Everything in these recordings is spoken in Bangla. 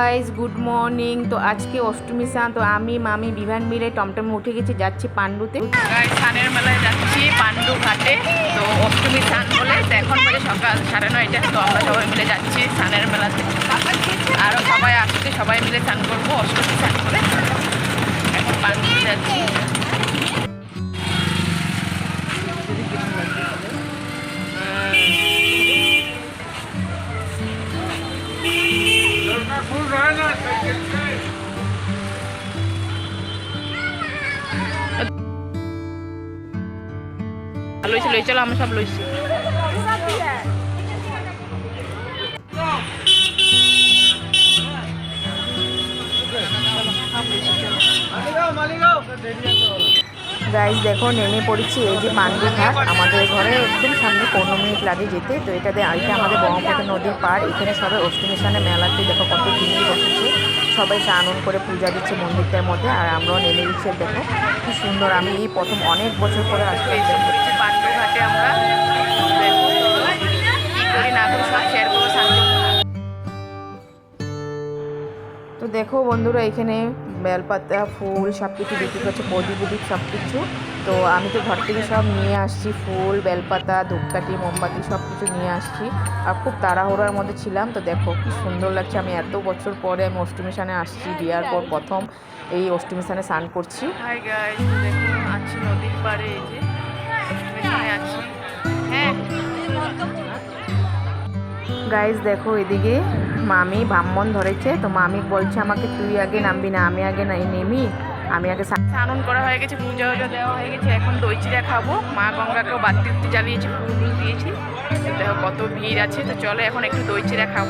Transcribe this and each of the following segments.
গাইজ গুড মর্নিং তো আজকে অষ্টমী সান তো আমি, মামি, বিভান মিলে টমটম উঠে গেছি, যাচ্ছি পাণ্ডুতে। সানের মেলায় যাচ্ছি পাণ্ডু ঘাটে। তো অষ্টমী স্নান বলে, তো এখন বলে সকাল সাড়ে নয়টা, তো আমরা সবাই মিলে যাচ্ছি সানের মেলাতে। আরও সবাই আসছে, সবাই মিলে স্নান করব, অষ্টমী স্নান বলে। এখন পাণ্ডুতে যাচ্ছি। লইছি লই চলো আমরা সব লইছি। গাইজ দেখো নেমে পড়েছি এই যে পাণ্ডু ঘাট। আমাদের ঘরে একদম সামনে পনেরো মিনিট লাগে যেতে। তো এটাতে এটা আমাদের ব্রহ্মপুত্র নদীর পাড়। এখানে সবাই অষ্টমী স্নানে মেলাতে দেখো কত ভিড় বসেছে। সবাই স্নান করে পূজা দিচ্ছে মন্দিরটার মধ্যে। আর আমরাও নেমে দিচ্ছি দেখো কি সুন্দর। আমি এই প্রথম অনেক বছর পরে এসে পাণ্ডু ঘাটে আমরা তো দেখো বন্ধুরা এখানে বেলপাতা ফুল সব কিছু বিক্রি করছে প্রদীপ উদীপ সব কিছু। তো আমি তো ঘর থেকে সব নিয়ে আসছি ফুল বেলপাতা ধূপকাঠি মোমবাতি সব কিছু নিয়ে আসছি। আর খুব তাড়াহুড়ার মধ্যে ছিলাম তো দেখো কি সুন্দর লাগছে। আমি এত বছর পরে আমি অষ্টমী স্নানে আসছি বিয়ার পর প্রথম এই অষ্টমী স্নানে স্নান করছি। গাইস আছি নদীর পাড়ে এই যে আছি। হ্যাঁ। গাইজ দেখো এদিকে মামি ব্রাহ্মণ ধরেছে, তো মামি বলছে আমাকে, তুই আগে নামবি না, আমি আগে নাই নেমি, আমি আগে স্নান করা হয়ে গেছে, পূজা দেওয়া হয়ে গেছে, এখন দই চিড়া খাব। মা গঙ্গাকেও বাতি জ্বালিয়েছি, ফুল দিয়েছি। দেখো কত ভিড় আছে, তো চলো এখন একটু দই চিড়া খাব।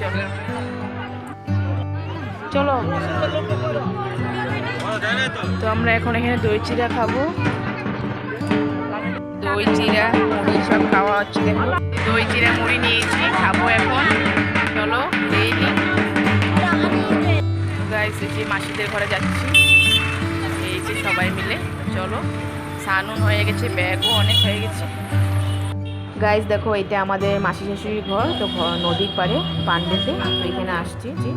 চলো। চলো তো আমরা এখন এখানে দই চিড়া খাব। দই মুড়ি সব খাওয়া হচ্ছে দই চিড়া যে মাসিদের ঘরে যাচ্ছি। এই যে সবাই মিলে। চলো সানুন হয়ে গেছে, ব্যাগও অনেক হয়ে গেছে। গাইজ দেখো এটা আমাদের মাসি শাশুড়ির ঘর, তো নদীর পাড়ে পাণ্ডুতে তো এখানে আসছি, জি।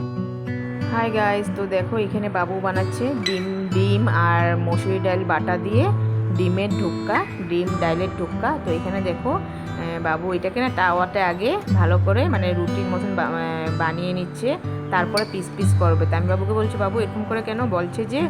হাই গাইজ তো দেখো, এখানে বাবু বানাচ্ছে ডিম ডিম আর মসুরি ডাল বাটা দিয়ে ডিমের ঢুক্কা, ডিম ডাইলের ঢুক্কা। তো এখানে দেখো বাবু এটাকে না টাওয়াতে আগে ভালো করে মানে রুটির মতন বানিয়ে নিচ্ছে, তারপরে পিস পিস করবে। তো আমি বাবুকে বলছি, বাবু, এরকম করে কেন? বলছে যে,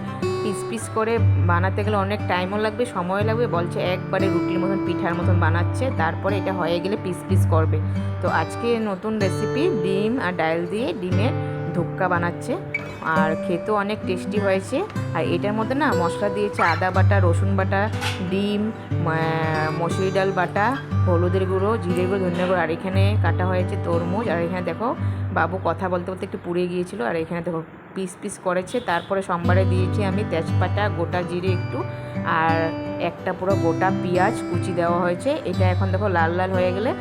পিস পিস করে বানাতে গেলে অনেক টাইমও লাগবে সময় লাগবে। বলছে একবারে রুটির মতন, পিঠার মতন বানাচ্ছে, তারপরে এটা হয়ে গেলে পিস পিস করবে। তো আজকে নতুন রেসিপি ডিম আর ডাল দিয়ে ডিমের ধুক্কা বানাচ্ছে। আর খেতেও অনেক টেস্টি হয়েছে। আর এটার মধ্যে না মশলা দিয়েছে আদা বাটা, রসুন বাটা, ডিম মসুরি ডাল বাটা, হলুদের গুঁড়ো জিরে গুঁড়ো, ধনিয়া গুঁড়ো। আর এখানে কাটা হয়েছে তরমুজ। আর এখানে দেখো বাবু কথা বলতে বলতে একটু পুড়ে গিয়েছিল। আর এখানে দেখো পিস পিস করেছে। তারপরে সোমবারে দিয়েছি আমি তেজপাতা, গোটা জিরে একটু। আর একটা পুরো গোটা পেঁয়াজ কুচি দেওয়া হয়েছে। এটা এখন দেখো লাল লাল হয়ে গেলে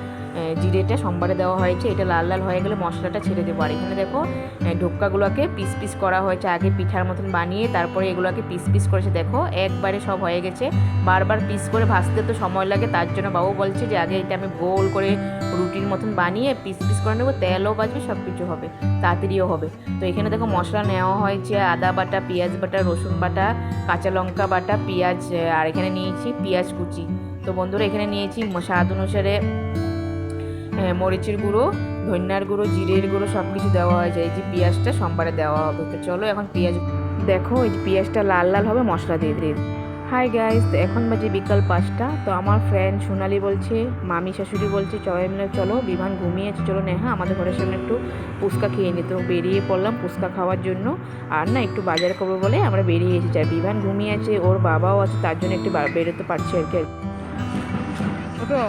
জিরেটা সোমবারে দেওয়া হয়েছে এটা লাল লাল হয়ে গেলে মশলাটা ছেড়ে দেবো। আর এখানে দেখো আহ, ঢোক্কাগুলোকে পিস পিস করা হয়েছে আগে পিঠার মতন বানিয়ে তারপরে এগুলোকে পিস পিস করেছে। দেখো একবারে সব হয়ে গেছে। বারবার পিস করে ভাজতে তো সময় লাগে তার জন্য বাবু বলছে যে আগে এটা আমি গোল করে রুটির মতন বানিয়ে পিস পিস করে নেব তেলও বাজবে সব কিছু হবে তাড়াতাড়িও হবে। তো এখানে দেখো মশলা নেওয়া হয়েছে আদা বাটা পেঁয়াজ বাটা রসুন বাটা কাঁচা লঙ্কা বাটা পেঁয়াজ আর এখানে নিয়েছি পেঁয়াজ কুচি। তো বন্ধুরা এখানে নিয়েছি স্বাদ অনুসারে মরিচের গুঁড়ো, ধনিয়ার গুঁড়ো, জিরের গুঁড়ো সব কিছু দেওয়া হয়েছে এই যে পেঁয়াজটা সোমবারে দেওয়া হবে। তো চলো এখন পেঁয়াজ, দেখো এই যে পেঁয়াজটা লাল লাল হবে, মশলা দিয়ে দিয়ে হাই গাইস এখন বাজে বিকাল পাঁচটা। তো আমার ফ্রেন্ড সোনালি বলছে, মামি শাশুড়ি বলছে সবাই মিলে চলো বিমান ঘুমিয়েছে, চলো নেহা আমাদের ঘরের সামনে একটু ফুচকা খেয়ে নি। তো বেরিয়ে পড়লাম ফুচকা খাওয়ার জন্য। আর না, একটু বাজার করব বলে আমরা বেরিয়ে এসেছি। আর বিভান ঘুমিয়ে আছে ওর বাবাও আছে, তার জন্য একটু বেরোতে পারছে আর কি। ওঠো।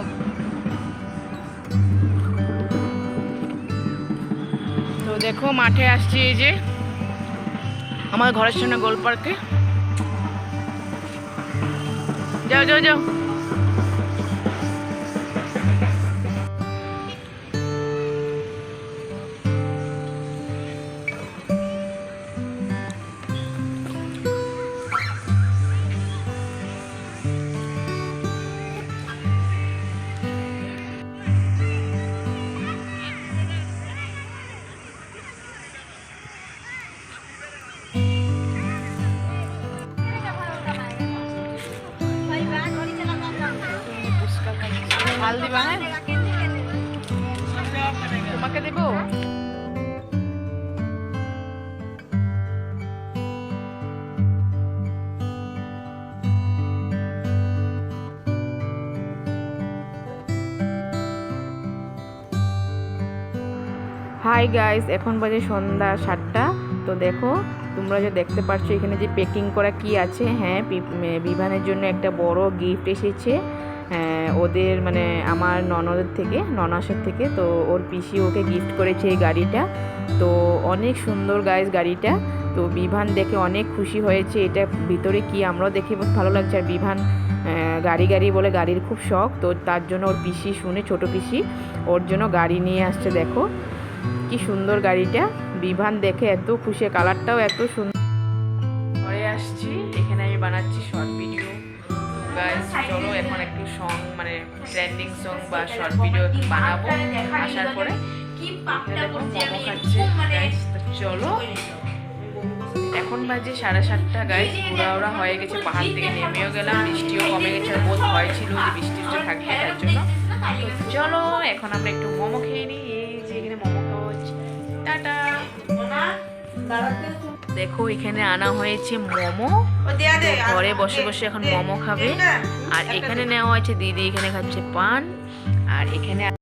দেখো মাঠে আসছি এই যে আমার ঘরের সামনে গোল পার্কে। যাও যাও যাও। হ্যাঁ তোমাকে হাই গাইস এখন বাজে সন্ধ্যা সাতটা। তো দেখো, তোমরা যে দেখতে পাচ্ছ এখানে যে প্যাকিং করা কি আছে হ্যাঁ বিভানের জন্য একটা বড় গিফট এসেছে। ওদের মানে আমার ননদের থেকে, ননাসের থেকে, তো ওর পিসি ওকে গিফট করেছে এই গাড়িটা। তো অনেক সুন্দর গাইস গাড়িটা। তো বিভান দেখে অনেক খুশি হয়েছে। এটা ভিতরে কি আমরাও দেখে ভালো লাগছে। আর বিভান গাড়ি গাড়ি বলে গাড়ির খুব শখ। তো তার জন্য ওর পিসি শুনে ছোট পিসি ওর জন্য গাড়ি নিয়ে আসছে, দেখো। কি সুন্দর গাড়িটা। বিভান দেখে এত খুশি। কালারটাও এত সুন্দর ঘরে আসছি। এখানে আমি বানাচ্ছি শর্ট ভিডিও গাইস চলো এখন একটু সং মানে ট্রেন্ডিং সং বা শর্ট ভিডিও বানাবো আসার পরে চলো। এখন বাজে সাড়ে সাতটা গাইস ঘোরা ওরা হয়ে গেছে পাহাড় থেকে নেমেও গেলাম বৃষ্টিও কমে গেছে আর বহুত ভয় ছিল যে বৃষ্টি বৃষ্টি থাকবে তার জন্য চলো এখন আমরা একটু মোমো খেয়ে নিই এই যে এখানে মোমো খাওয়া হচ্ছে। টাটা! দেখো এখানে আনা হয়েছে মোমো। ঘরে বসে বসে এখন মোমো খাবে। আর এখানে নেওয়া হয়েছে দিদি এখানে খাচ্ছে পান। আর এখানে